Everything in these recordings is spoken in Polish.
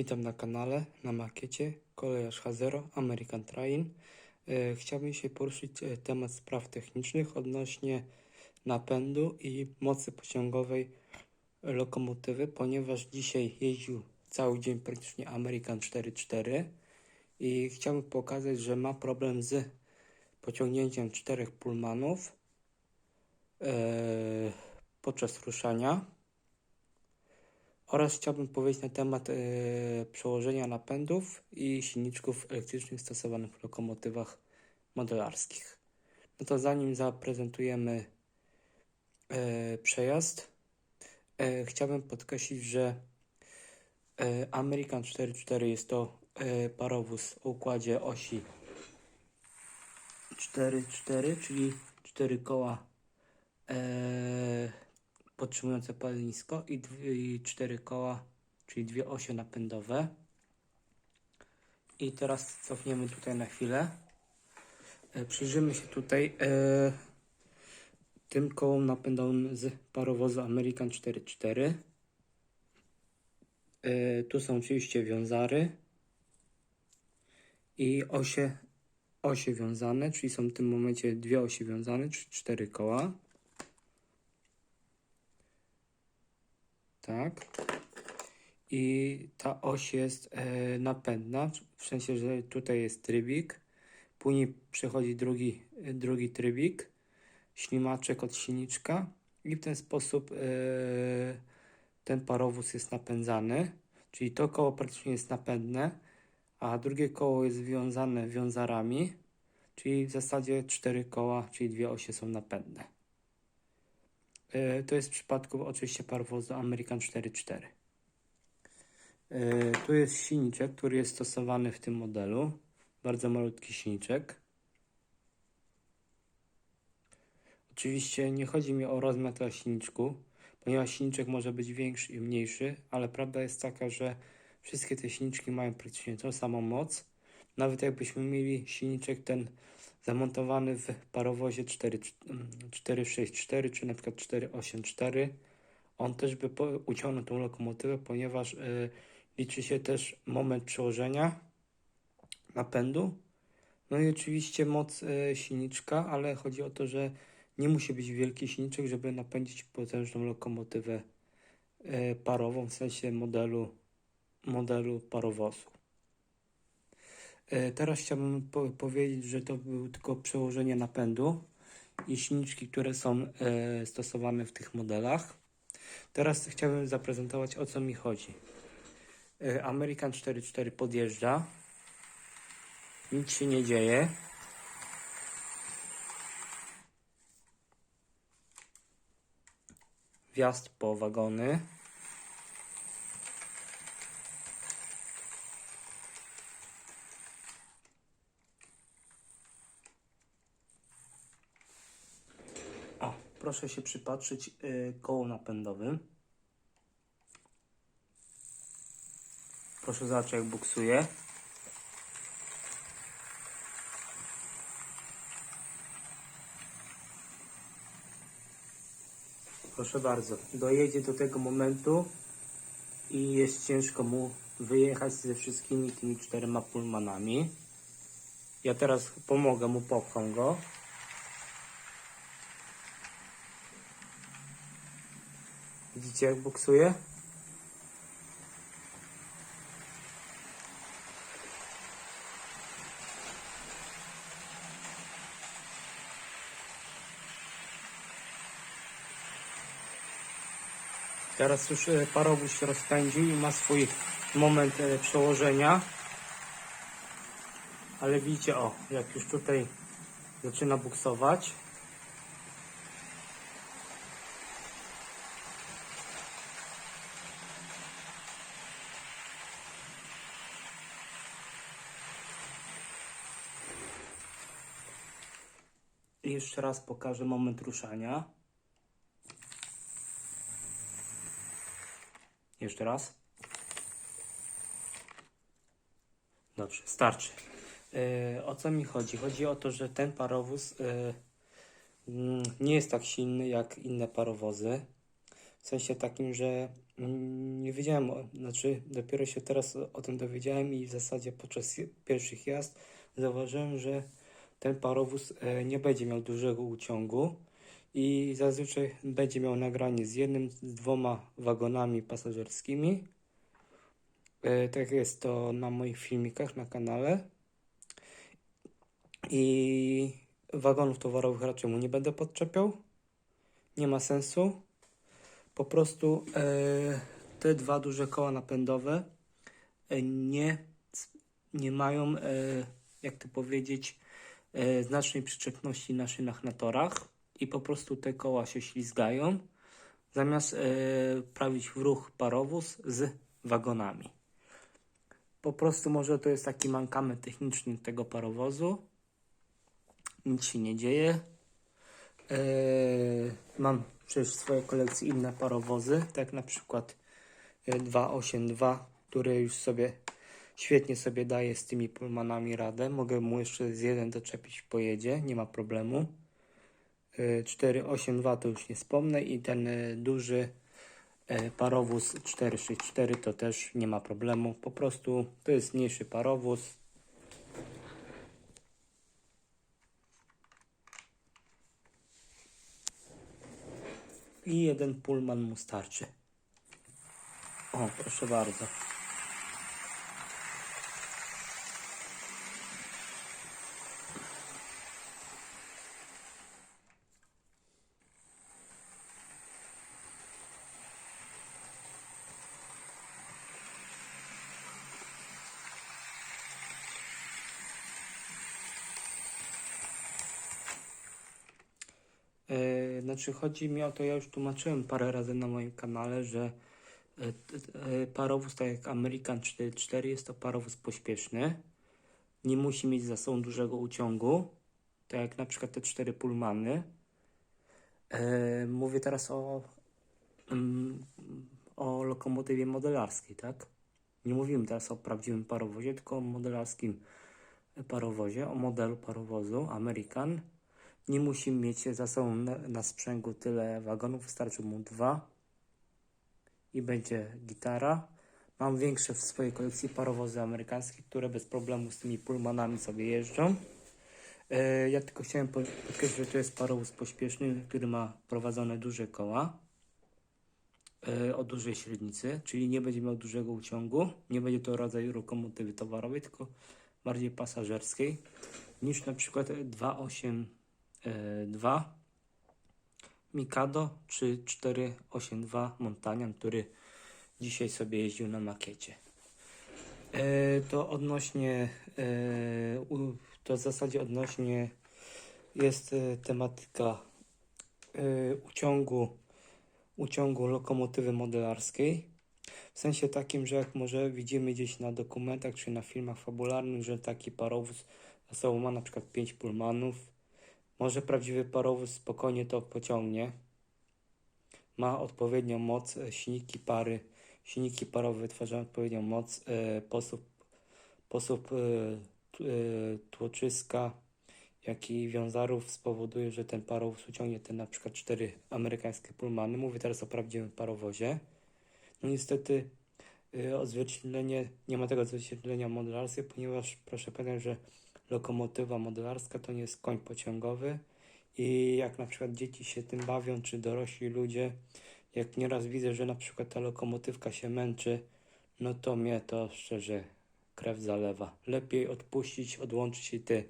Witam na kanale, na makiecie Kolejarz H0 American Train. E, Chciałbym się poruszyć e, temat spraw technicznych odnośnie napędu i mocy pociągowej lokomotywy, ponieważ dzisiaj jeździł cały dzień praktycznie American 4.4 i chciałbym pokazać, że ma problem z pociągnięciem czterech pulmanów e, podczas ruszania. Oraz chciałbym powiedzieć na temat e, przełożenia napędów i silniczków elektrycznych stosowanych w lokomotywach modelarskich. No to zanim zaprezentujemy e, przejazd, e, chciałbym podkreślić, że e, American 4.4 jest to parowóz o układzie osi 4.4, czyli 4 koła e, podtrzymujące palenisko i, i cztery koła, czyli dwie osie napędowe. I teraz cofniemy tutaj na chwilę. E, przyjrzymy się tutaj e, tym kołom napędowym z parowozu American 4.4. E, tu są oczywiście wiązary i osie, osie wiązane, czyli są w tym momencie dwie osie wiązane, czyli cztery koła. Tak. I ta oś jest e, napędna, w sensie, że tutaj jest trybik, później przechodzi drugi, e, drugi trybik, ślimaczek od silniczka i w ten sposób e, ten parowóz jest napędzany, czyli to koło praktycznie jest napędne, a drugie koło jest związane wiązarami, czyli w zasadzie cztery koła, czyli dwie osie są napędne. E, To jest w przypadku oczywiście parowozu American 4.4. E, Tu jest silniczek, który jest stosowany w tym modelu. Bardzo malutki silniczek. Oczywiście nie chodzi mi o rozmiar tego silniczku, ponieważ silniczek może być większy i mniejszy, ale prawda jest taka, że wszystkie te silniczki mają praktycznie tą samą moc. Nawet jakbyśmy mieli silniczek ten zamontowany w parowozie 4 464 czy na przykład 484, on też by uciągnął tą lokomotywę, ponieważ y, liczy się też moment przełożenia napędu. No i oczywiście moc y, silniczka, ale chodzi o to, że nie musi być wielki silniczek, żeby napędzić potężną lokomotywę y, parową, w sensie modelu, modelu parowozu. E, Teraz chciałbym po powiedzieć, że to było tylko przełożenie napędu i silniczki, które są e, stosowane w tych modelach. Teraz chciałbym zaprezentować o co mi chodzi. E, American 4.4 podjeżdża. Nic się nie dzieje. Wjazd po wagony. O, proszę się przypatrzyć y, koło napędowym. Proszę zobaczyć jak buksuje. Proszę bardzo, dojedzie do tego momentu i jest ciężko mu wyjechać ze wszystkimi tymi czterema pulmanami. Ja teraz pomogę mu, popcham go. Widzicie jak buksuje? Teraz już e, parowóz się rozpędził i ma swój moment e, przełożenia. Ale widzicie, o, jak już tutaj zaczyna buksować. Jeszcze raz pokażę moment ruszania. Jeszcze raz. Dobrze, starczy. E, o co mi chodzi? Chodzi o to, że ten parowóz e, mm, nie jest tak silny jak inne parowozy. W sensie takim, że Mm, Nie wiedziałem, znaczy dopiero się teraz o, tym dowiedziałem i w zasadzie podczas pierwszych jazd zauważyłem, że ten parowóz e, nie będzie miał dużego uciągu i zazwyczaj będzie miał nagranie z jednym, z dwoma wagonami pasażerskimi. E, tak jest to na moich filmikach na kanale. I wagonów towarowych raczej mu nie będę podczepiał. Nie ma sensu. Po prostu e, te dwa duże koła napędowe nie, nie mają, jak to powiedzieć, znacznej przyczepności na szynach na torach i po prostu te koła się ślizgają, zamiast e, prawić w ruch parowóz z wagonami. Po prostu może to jest taki mankament techniczny tego parowozu. Nic się nie dzieje. Eee, mam przecież w swojej kolekcji inne parowozy, tak na przykład e, 282, który już sobie świetnie sobie daje z tymi pulmanami radę. Mogę mu jeszcze z jeden doczepić pojedzie, nie ma problemu. E, 482 to już nie wspomnę i ten e, duży e, parowóz 464 to też nie ma problemu. Po prostu to jest mniejszy parowóz. I jeden pulman mu starczy. O, proszę bardzo. Znaczy chodzi mi o to, ja już tłumaczyłem parę razy na moim kanale, że e, e, parowóz tak jak American 4.4 jest to parowóz pośpieszny. Nie musi mieć za sobą dużego uciągu, tak jak na przykład te cztery pulmany. E, Mówię teraz o, mm, o lokomotywie modelarskiej, tak? Nie mówimy teraz o prawdziwym parowozie, tylko o modelarskim parowozie, o modelu parowozu American. Nie musi mieć za sobą na, na sprzęgu tyle wagonów, wystarczy mu dwa i będzie gitara. Mam większe w swojej kolekcji parowozy amerykańskie, które bez problemu z tymi pulmanami sobie jeżdżą. E, ja tylko chciałem po- podkreślić, że to jest parowóz pośpieszny, który ma prowadzone duże koła e, o dużej średnicy, czyli nie będzie miał dużego uciągu. Nie będzie to rodzaj lokomotywy towarowej, tylko bardziej pasażerskiej niż na przykład 282 Mikado czy 482 Montanian, który dzisiaj sobie jeździł na makiecie. E, to odnośnie, e, to w zasadzie odnośnie jest e, tematyka e, uciągu, uciągu lokomotywy modelarskiej. W sensie takim, że jak może widzimy gdzieś na dokumentach czy na filmach fabularnych, że taki parowóz za sobą ma na przykład 5 pulmanów. Może prawdziwy parowóz spokojnie to pociągnie. Ma odpowiednią moc, e, silniki pary, silniki parowe wytwarzają odpowiednią moc, e, posób, posób e, t- e, tłoczyska, jak i wiązarów spowoduje, że ten parowóz uciągnie te na przykład cztery amerykańskie pulmany. Mówię teraz o prawdziwym parowozie. No niestety y, odzwierciedlenie, nie ma tego odzwierciedlenia modelarskie, ponieważ proszę pamiętać, że lokomotywa modelarska to nie jest koń pociągowy i jak na przykład dzieci się tym bawią, czy dorośli ludzie, jak nieraz widzę, że na przykład ta lokomotywka się męczy, no to mnie to szczerze krew zalewa. Lepiej odpuścić, odłączyć jej te,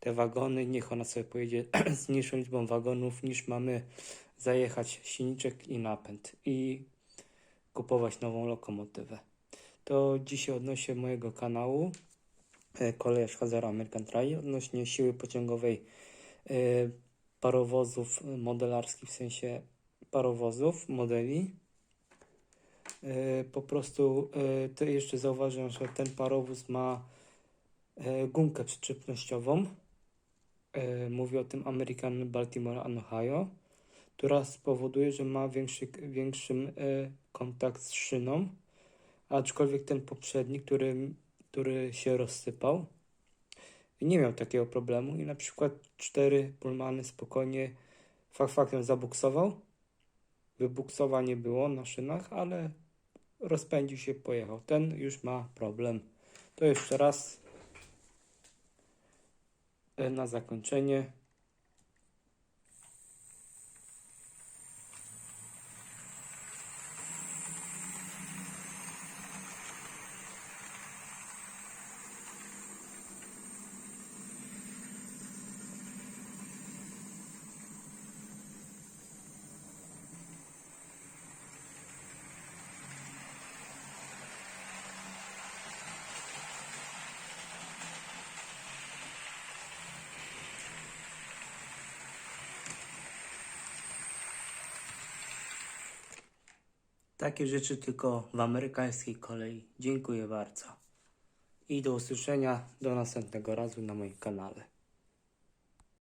te wagony, niech ona sobie pojedzie z mniejszą liczbą wagonów, niż mamy zajechać silniczek i napęd i kupować nową lokomotywę. To dzisiaj odnośnie mojego kanału Kolejarz Hazara American Trail odnośnie siły pociągowej e, parowozów modelarskich, w sensie parowozów, modeli. E, Po prostu e, to jeszcze zauważyłem, że ten parowóz ma e, gumkę przyczepnościową. E, Mówię o tym American Baltimore and Ohio, która spowoduje, że ma większy, większym e, kontakt z szyną, aczkolwiek ten poprzedni, który, który się rozsypał, nie miał takiego problemu i na przykład cztery pulmany spokojnie fakt faktem zabuksował. Wybuksowa nie było na szynach, ale rozpędził się, pojechał. Ten już ma problem. To jeszcze raz e, na zakończenie. Takie rzeczy tylko w amerykańskiej kolei. Dziękuję bardzo. I do usłyszenia do następnego razu na moim kanale.